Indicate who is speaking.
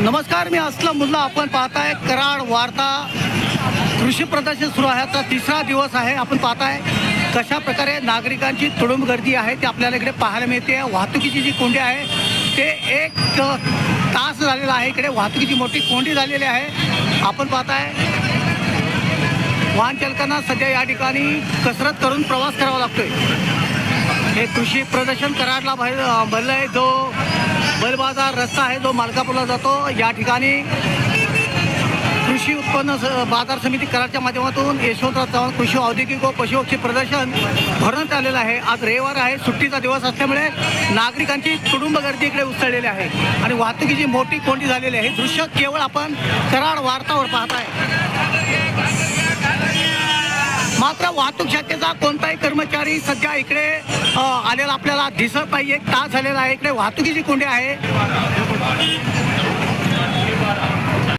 Speaker 1: नमस्कार मी असलम मुल्ला. आपण पाहताय कराड वार्ता कृषी प्रदर्शन सुरू आहे. आता तिसरा दिवस आहे. आपण पाहताय कशा प्रकारे नागरिकांची तुडुंब गर्दी आहे ते आपल्याला इकडे पाहायला मिळते. वाहतुकीची जी कोंडी आहे ते एक तास झालेला आहे. इकडे वाहतुकीची मोठी कोंडी झालेली आहे. आपण पाहताय वाहन चालकांना सध्या या ठिकाणी कसरत करून प्रवास करावा लागतोय. हे कृषी प्रदर्शन कराडला भर भरलं आहे जो बैलबाजार रस्ता आहे जो मालकापूरला जातो. या ठिकाणी कृषी उत्पन्न स- बाजार समिती कराडच्या माध्यमातून यशवंतराव चव्हाण कृषी औद्योगिक व पशुपक्षी प्रदर्शन भरण्यात आलेलं आहे. आज रविवार आहे. सुट्टीचा दिवस असल्यामुळे नागरिकांची तुडुंब गर्दी इकडे उसळलेली आहे. आणि वाहतुकीची मोठी कोंडी झालेली आहे. दृश्य केवळ आपण कराड वार्तावर शाखेचा कोणताही कर्मचारी सध्या इकडे आलेला आपल्याला दिसत नाही एक तास झालेला आहे? इकडे वाहतुकीची कोंडी आहे.